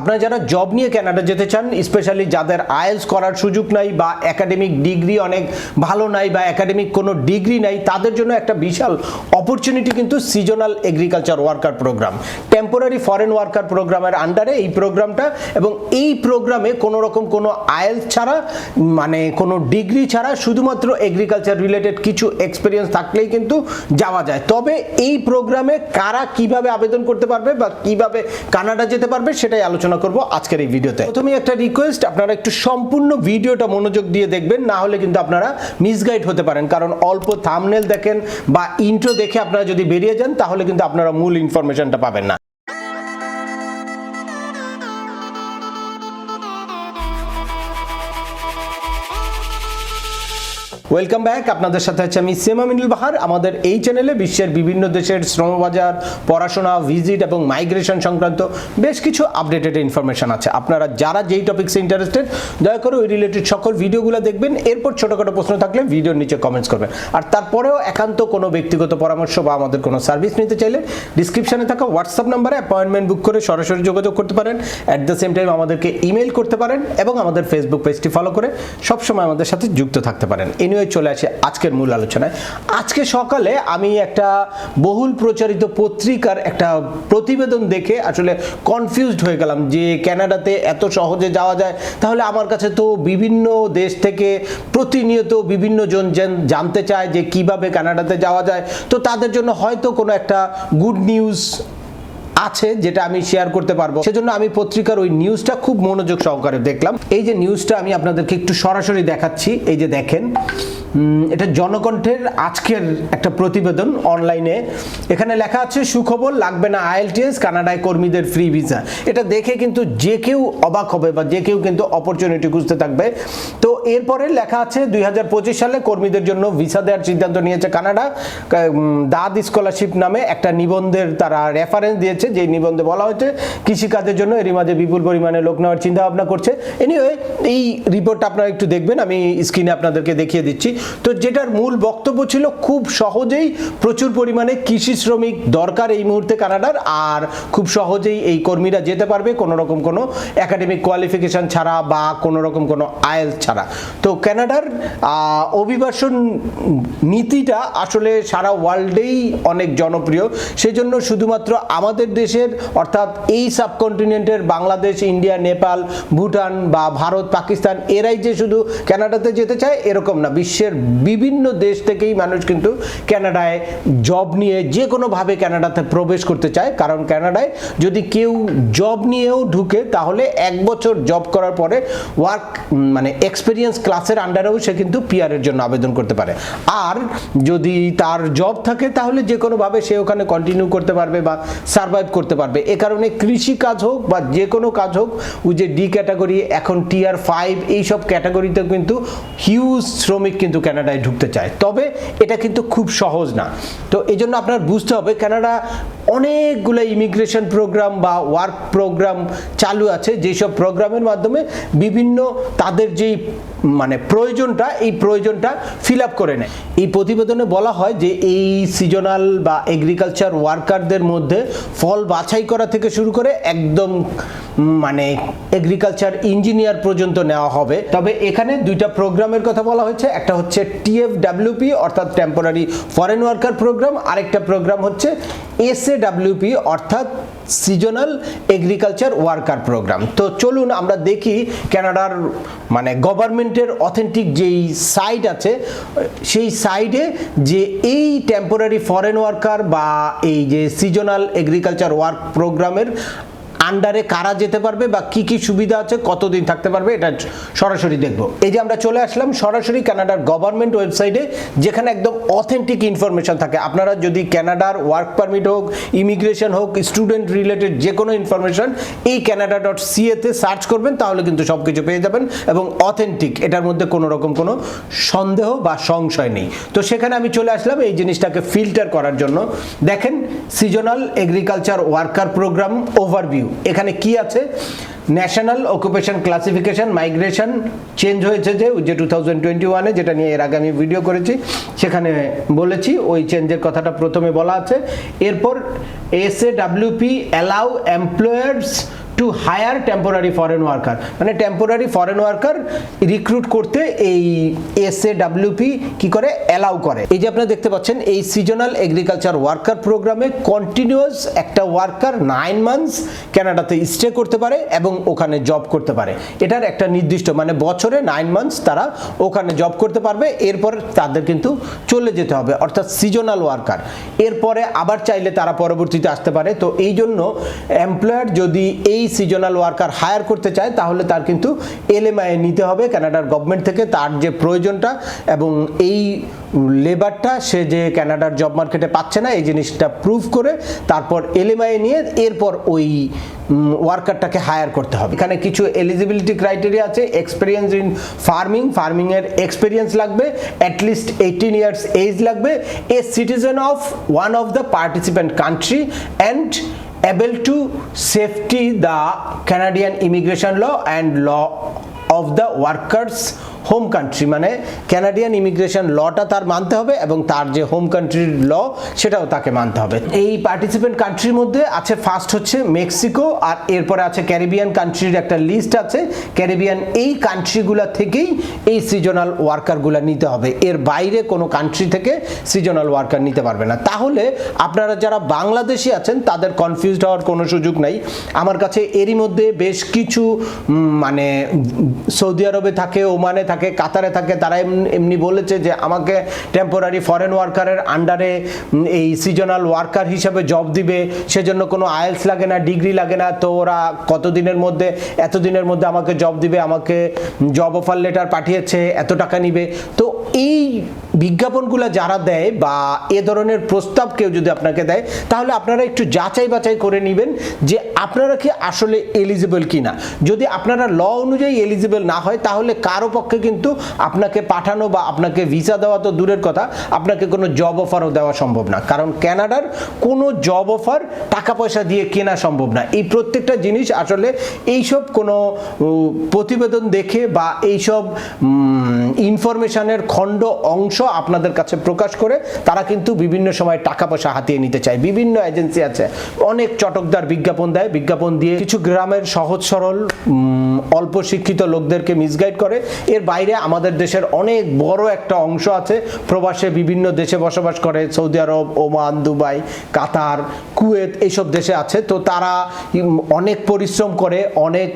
আপনারা যারা জব নিয়ে ক্যানাডা যেতে চান স্পেশালি যাদের আয়েলস করার সুযোগ নাই বা একাডেমিক ডিগ্রি অনেক ভালো নাই বা একাডেমিক কোনো ডিগ্রি নাই, তাদের জন্য একটা বিশাল অপরচুনিটি কিন্তু seasonal agriculture worker program temporary foreign worker প্রোগ্রামের আন্ডারে এই প্রোগ্রামটা এবং এই প্রোগ্রামে কোনো রকম কোনো আয়েল ছাড়া মানে কোনো ডিগ্রি ছাড়া শুধুমাত্র এগ্রিকালচার রিলেটেড কিছু এক্সপিরিয়েন্স থাকলেই কিন্তু যাওয়া যায়। তবে এই প্রোগ্রামে কারা কীভাবে আবেদন করতে পারবে বা কীভাবে কানাডা যেতে পারবে সেটাই আলোচনা করব আজকের এই ভিডিওতে। প্রথমেই একটা রিকোয়েস্ট আপনারা একটু সম্পূর্ণ ভিডিওটা মনোযোগ দিয়ে দেখবেন, না হলে কিন্তু আপনারা মিসগাইড হতে পারেন। কারণ অল্প থামনেল দেখেন বা ইন্ট্রো দেখে আপনারা যদি বেরিয়ে যান তাহলে কিন্তু আপনারা মূল ইনফরমেশনটা পাবেন না। ওয়েলকাম ব্যাক আপনাদের সাথে আছে আমি সেমা মিনুল বাহার আমাদের এই চ্যানেলে বিশ্বের বিভিন্ন দেশের শ্রমবাজার, পড়াশোনা ভিজিট এবং মাইগ্রেশন সংক্রান্ত বেশ কিছু আপডেটেড ইনফরমেশন আছে। আপনারা যারা যেই টপিক্সে ইন্টারেস্টেড দয়া করে ওই রিলেটেড সকল ভিডিওগুলো দেখবেন। এরপর ছোটোখাটো প্রশ্ন থাকলে ভিডিওর নিচে কমেন্টস করবেন। আর তারপরেও একান্ত কোনো ব্যক্তিগত পরামর্শ বা আমাদের কোনো সার্ভিস নিতে চাইলে ডিসক্রিপশনে থাকা হোয়াটসঅ্যাপ নাম্বারে অ্যাপয়েন্টমেন্ট বুক করে সরাসরি যোগাযোগ করতে পারেন। অ্যাট দ্য সেম টাইম আমাদেরকে ইমেল করতে পারেন এবং আমাদের ফেসবুক পেজটি ফলো করে সবসময় আমাদের সাথে যুক্ত থাকতে পারেন। এনিওয়ে চলে আসে আজকের মূল আলোচনায়। আজকে সকালে আমি একটা বহুল প্রচারিত পত্রিকার একটা প্রতিবেদন দেখে আসলে কনফিউজড হয়ে গেলাম যে কানাডাতে এত সহজে যাওয়া যায়। তাহলে আমার কাছে তো বিভিন্ন দেশ থেকে প্রতিনিয়ত বিভিন্ন জন- জানতে চায় যে কীভাবে কানাডাতে যাওয়া যায়। তো তাদের জন্য হয়তো কোনো একটা গুড নিউজ আছে, যেটা আমি শেয়ার করতে পারব। সেজন্য আমি পত্রিকার ওই নিউজটা খুব মনোযোগ সহকারে দেখলাম। এই যে নিউজটা আমি আপনাদেরকে একটু সরাসরি দেখাচ্ছি। এই যে দেখেন এটা জনকণ্ঠের আজকের একটা প্রতিবেদন অনলাইনে এখানে লেখা আছে, সুখবর, লাগবে না আইএলটিএস, কানাডায় কর্মীদের ফ্রি ভিসা এটা দেখে কিন্তু যে কেউ অবাক হবে বা যে কেউ কিন্তু অপরচুনিটি খুঁজতে থাকবে। তো এরপরে লেখা আছে, দুই হাজার পঁচিশ সালে কর্মীদের জন্য ভিসা দেওয়ার সিদ্ধান্ত নিয়েছে কানাডা। দাদ স্কলারশিপ নামে একটা নিবন্ধের তারা রেফারেন্স দিয়েছে যে নিবন্ধে বলা হয়েছে, কৃষিকাজের জন্য এরই মাঝে বিপুল পরিমাণে লোক নেওয়ার চিন্তা ভাবনা করছে। এনিওয়ে এই রিপোর্টটা আপনারা একটু দেখবেন, আমি স্ক্রিনে আপনাদেরকে দেখিয়ে দিচ্ছি। তো যেটার মূল বক্তব্য ছিল, খুব সহজেই প্রচুর পরিমাণে কৃষি শ্রমিক দরকার এই মুহূর্তে কানাডার, আর খুব সহজেই এই কর্মীরা যেতে পারবে কোনো রকম কোনো একাডেমিক কোয়ালিফিকেশন ছাড়া বা কোনো রকম কোনো আয়েল ছাড়া। তো কানাডার আহ, অভিবাসন নীতিটা আসলে সারা ওয়ার্ল্ডেই অনেক জনপ্রিয়। সেই জন্য শুধুমাত্র আমাদের দেশের অর্থাৎ এই সাবকন্টিনেন্টের বাংলাদেশ ইন্ডিয়া নেপাল ভুটান বা ভারত পাকিস্তান এরাই যে শুধু কানাডাতে যেতে চায় এরকম না। বিশ্বের বিভিন্ন দেশ থেকেই মানুষ কিন্তু কানাডায় জব নিয়ে যে কোনোভাবে কানাডাতে প্রবেশ করতে চায়। কারণ কানাডায় যদি কেউ জব নিয়েও ঢুকে তাহলে এক বছর জব করার পরে ওয়ার্ক মানে এক্সপিরিয়েন্স ক্লাসের আন্ডারেও সে কিন্তু পিয়ারের জন্য আবেদন করতে পারে। আর যদি তার জব থাকে, তাহলে যে কোনোভাবে সে ওখানে কন্টিনিউ করতে পারবে বা সার্ভাইভ করতে পারবে। এ কারণে কৃষি কাজ হোক বা যে কোনো কাজ হোক, ওই যে ডি ক্যাটাগরি এখন টিয়ার ফাইভ এইসব ক্যাটাগরিতেও কিন্তু হিউজ শ্রমিক কিন্তু ক্যানাডায় ঢুকতে চায়। তবে এটা কিন্তু খুব সহজ না। তো এই জন্য আপনার বুঝতে হবে কানাডা অনেকগুলো ইমিগ্রেশন প্রোগ্রাম বা ওয়ার্ক প্রোগ্রাম চালু আছে, যেসব প্রোগ্রামের মাধ্যমে বিভিন্ন তাদের যেই মানে প্রয়োজনটা, এই প্রয়োজনটা ফিল আপ করে নেয়। এই প্রতিবেদনে বলা হয় যে এই সিজনাল বা এগ্রিকালচার ওয়ার্কারদের মধ্যে ফল বাছাই করা থেকে শুরু করে একদম মানে এগ্রিকালচার ইঞ্জিনিয়ার পর্যন্ত নেওয়া হবে। তবে এখানে দুইটা প্রোগ্রামের কথা বলা হয়েছে। একটা হচ্ছে টিএফডাব্লিউপি অর্থাৎ টেম্পোরারি ফরেন ওয়ার্কার প্রোগ্রাম আরেকটা প্রোগ্রাম হচ্ছে এসএডাব্লিউপি অর্থাৎ সিজনাল এগ্রিকালচার ওয়ার্কার প্রোগ্রাম তো চলুন আমরা দেখি ক্যানাডার মানে গভর্নমেন্টের অথেন্টিক যেই সাইট আছে, সেই সাইডে যে এই টেম্পোরারি ফরেন ওয়ার্কার বা এই যে সিজনাল এগ্রিকালচার ওয়ার্ক প্রোগ্রামের আন্ডারে কারা যেতে পারবে বা কি কি সুবিধা আছে, কতদিন থাকতে পারবে, এটা সরাসরি দেখব। এই যে আমরা চলে আসলাম সরাসরি কানাডার গভর্নমেন্ট ওয়েবসাইটে যেখানে একদম অথেন্টিক ইনফরমেশন থাকে। আপনারা যদি কানাডার ওয়ার্ক পারমিট হোক ইমিগ্রেশন হোক স্টুডেন্ট রিলেটেড যে কোনো ইনফরমেশন এই ক্যানাডা ডট সিএতে সার্চ করবেন, তাহলে কিন্তু সব কিছু পেয়ে যাবেন এবং অথেন্টিক এটার মধ্যে কোনো রকম কোনো সন্দেহ বা সংশয় নেই। তো সেখানে আমি চলে আসলাম এই জিনিসটাকে ফিল্টার করার জন্য। দেখেন seasonal agriculture worker program overview এখানে কি আছে? National occupation classification migration change হয়েছে যে যে টু থাউজেন্ড টোয়েন্টি ওয়ানে যেটা নিয়ে এর আগে আমি ভিডিও করেছি, সেখানে বলেছি, ওই চেঞ্জের কথাটা প্রথমে বলা আছে। এরপর S A WP allow employers to hire temporary foreign worker মানে টেম্পোরারি ফরেন ওয়ার্কার রিক্রুট করতে এই এস এ ডাব্লিউপি কি করে? অ্যালাউ করে। এই যে আপনারা দেখতে পাচ্ছেন, এই সিজনাল এগ্রিকালচার ওয়ার্কার প্রোগ্রামে কন্টিনিউয়াস একটা ওয়ার্কার নাইন মান্থস ক্যানাডাতে স্টে করতে পারে এবং ওখানে জব করতে পারে। এটার একটা নির্দিষ্ট মানে বছরে নাইন মান্থস তারা ওখানে জব করতে পারবে। এরপর তাদের কিন্তু চলে যেতে হবে, অর্থাৎ সিজনাল ওয়ার্কার এরপরে আবার চাইলে তারা পরবর্তীতে আসতে পারে। তো এই জন্য এমপ্লয়ার যদি এই সিজনাল ওয়ার্কার হায়ার করতে চায়, তাহলে তার কিন্তু এলএমআই নিতে হবে। ক্যানাডার গভর্নমেন্ট থেকে তার যে প্রয়োজনটা এবং এই লেবারটা সে যে ক্যানাডার জব মার্কেটে পাচ্ছে না, এই জিনিসটা প্রুভ করে তারপর এলএমআই নিয়ে এরপর ওই ওয়ার্কারটাকে হায়ার করতে হবে। এখানে কিছু এলিজিবিলিটি ক্রাইটেরিয়া আছে এক্সপিরিয়েন্স ইন ফার্মিং ফার্মিংয়ের এক্সপিরিয়েন্স লাগবে at least eighteen years age লাগবে a citizen of one of the participant country and able to safety the Canadian immigration law and law of the workers home country মানে Canadian immigration লটা তার মানতে হবে এবং তার যে হোম কান্ট্রির ল সেটাও তাকে মানতে হবে। এই পার্টিসিপেন্ট কান্ট্রির মধ্যে আছে ফার্স্ট হচ্ছে মেক্সিকো আর এরপরে আছে ক্যারিবিয়ান কান্ট্রির একটা লিস্ট আছে। ক্যারিবিয়ান এই কান্ট্রিগুলো থেকেই এই সিজনাল ওয়ার্কারগুলো নিতে হবে। এর বাইরে কোনো কান্ট্রি থেকে সিজনাল ওয়ার্কার নিতে পারবে না। তাহলে আপনারা যারা বাংলাদেশি আছেন, তাদের কনফিউজড হওয়ার কোনো সুযোগ নাই। আমার কাছে এরই মধ্যে বেশ কিছু মানে সৌদি আরবে থাকে, ওমানে থাকে, কাতারে থাকে, তারা এমনি- বলেছে যে আমাকে টেম্পোরারি ফরেন ওয়ার্কারের আন্ডারে এই সিজনাল ওয়ার্কার হিসাবে জব দিবে। সেজন্য কোনো আয়েলস লাগে না ডিগ্রি লাগে না। তো ওরা কতদিনের মধ্যে, এতদিনের মধ্যে আমাকে জব দিবে, আমাকে জব অফার লেটার পাঠিয়েছে, এত টাকা নিবে। তো এই বিজ্ঞাপনগুলো যারা দেয় বা এ ধরনের প্রস্তাব কেউ যদি আপনাকে দেয়, তাহলে আপনারা একটু যাচাই বাছাই করে নেবেন যে আপনারা কি আসলে এলিজিবল কি না যদি আপনারা ল অনুযায়ী এলিজিবল না হয়, তাহলে কারও পক্ষে কিন্তু আপনাকে পাঠানো বা আপনাকে ভিসা দেওয়া তো দূরের কথা, আপনাকে কোনো জব অফারও দেওয়া সম্ভব না। কারণ ক্যানাডার কোনো জব অফার টাকা পয়সা দিয়ে কেনা সম্ভব না। এই প্রত্যেকটা জিনিস আসলে এইসব কোনো প্রতিবেদন দেখে বা এইসব ইনফরমেশনের খণ্ড অংশ আপনাদের কাছে প্রকাশ করে তারা কিন্তু বিভিন্ন সময় টাকা পয়সা হাতিয়ে নিতে চায়। বিভিন্ন এজেন্সি আছে। অনেক চটকদার বিজ্ঞাপন দেয়। বিজ্ঞাপন দিয়ে কিছু গ্রামের সহজ সরল অল্প শিক্ষিত লোকদেরকে মিসগাইড করে। এর বাইরে আমাদের দেশের অনেক বড় একটা অংশ আছে। প্রবাসে বিভিন্ন দেশে বসবাস করে। Saudi Arab, Oman, Dubai, Qatar, Kuwait, এইসব দেশে আছে। তো তারা অনেক পরিশ্রম করে, অনেক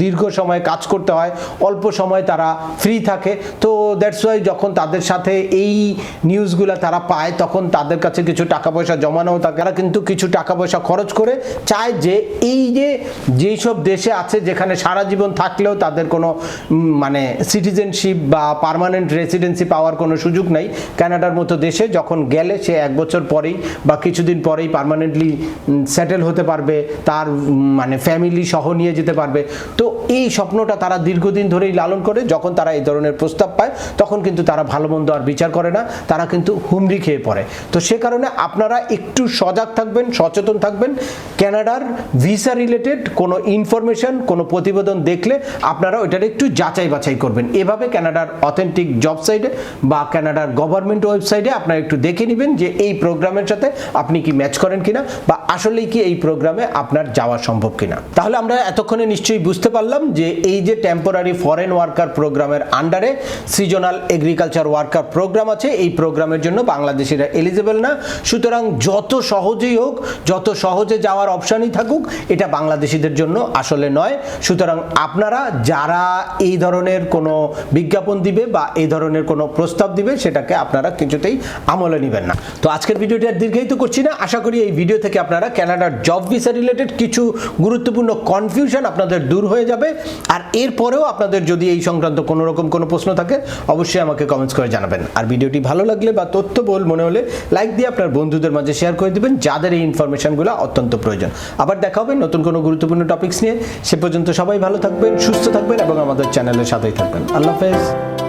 দীর্ঘ সময় কাজ করতে হয়, অল্প সময় তারা ফ্রি থাকে। তো দ্যাটস ওয়াই যখন তাদের সাথে এই নিউজগুলো তারা পায়, তখন তাদের কাছে কিছু টাকা পয়সা জমানোও থাকে। তারা কিন্তু কিছু টাকা পয়সা খরচ করে চায় যে এই যে যেই সব দেশে আছে যেখানে সারা জীবন থাকলেও তাদের কোনো মানে সিটিজেনশিপ বা পার্মানেন্ট রেসিডেন্সি পাওয়ার কোনো সুযোগ নাই। কানাডার মতো দেশে যখন গেলে সে এক বছর পরেই বা কিছুদিন পরেই পার্মানেন্টলি সেটেল হতে পারবে, তার মানে ফ্যামিলি সহ নিয়ে যেতে পারবে। তো এই স্বপ্নটা তারা দীর্ঘদিন ধরেই লালন করে, যখন তারা এই ধরনের প্রস্তাব পায়, তখন কিন্তু তারা ভালো মন্দ আর বিচার করে না, তারা কিন্তু হুমড়ি খেয়ে পড়ে। তো সে কারণে আপনারা একটু সজাগ থাকবেন, সচেতন থাকবেন। ক্যানাডার ভিসা রিলেটেড কোনো ইনফরমেশন কোনো প্রতিবেদন দেখলে আপনারা ওইটার একটু যাচাই বাছাই করবেন। এভাবে কানাডার অথেন্টিক জব সাইটে বা ক্যানাডার গভর্নমেন্ট ওয়েবসাইটে আপনারা একটু দেখে নেবেন যে এই প্রোগ্রামের সাথে আপনি কি ম্যাচ করেন কিনা বা আসলেই কি এই প্রোগ্রামে আপনার যাওয়া সম্ভব কিনা। তাহলে আমরা এতক্ষণে নিশ্চয়ই বুঝতে পারলাম যে এই যে টেম্পোরারি ফরেন ওয়ার্কার প্রোগ্রামের আন্ডারে সিজনাল এগ্রিকালচার ওয়ার্কার প্রোগ্রাম আছে, এই প্রোগ্রামের জন্য বাংলাদেশিরা এলিজিবল না। সুতরাং যত সহজেই হোক, যত সহজে যাওয়ার অপশানই থাকুক, এটা বাংলাদেশিদের জন্য আসলে নয়। সুতরাং আপনারা যারা এই ধরনের কোনো বিজ্ঞাপন দিবে বা এই ধরনের কোনো প্রস্তাব দিবে, সেটাকে আপনারা কিছুতেই আমলে নেবেন না। তো আজকের ভিডিওটি আর দীর্ঘায়িত করছি না। আশা করি এই ভিডিও থেকে আপনারা ক্যানাডার জব ভিসা রিলেটেড কিছু গুরুত্বপূর্ণ কনফিউশন আপনাদের দূর হয়ে যাবে। আর এরপরেও আপনাদের যদি এই সংক্রান্ত কোনো রকম কোনো প্রশ্ন থাকে, অবশ্যই আমাকে কমেন্টস করে জানাবেন। আর ভিডিওটি ভালো লাগলে বা তথ্য বল মনে হলে লাইক দিয়ে আপনার বন্ধুদের মাঝে শেয়ার করে দেবেন, যাদের এই ইনফরমেশনগুলো অত্যন্ত প্রয়োজন। আবার দেখা হবে নতুন কোনো গুরুত্বপূর্ণ টপিক্স নিয়ে। সে পর্যন্ত সবাই ভালো থাকবেন, সুস্থ থাকবেন এবং আমাদের চ্যানেলের সাথেই থাকবেন। আল্লাহ হাফেজ।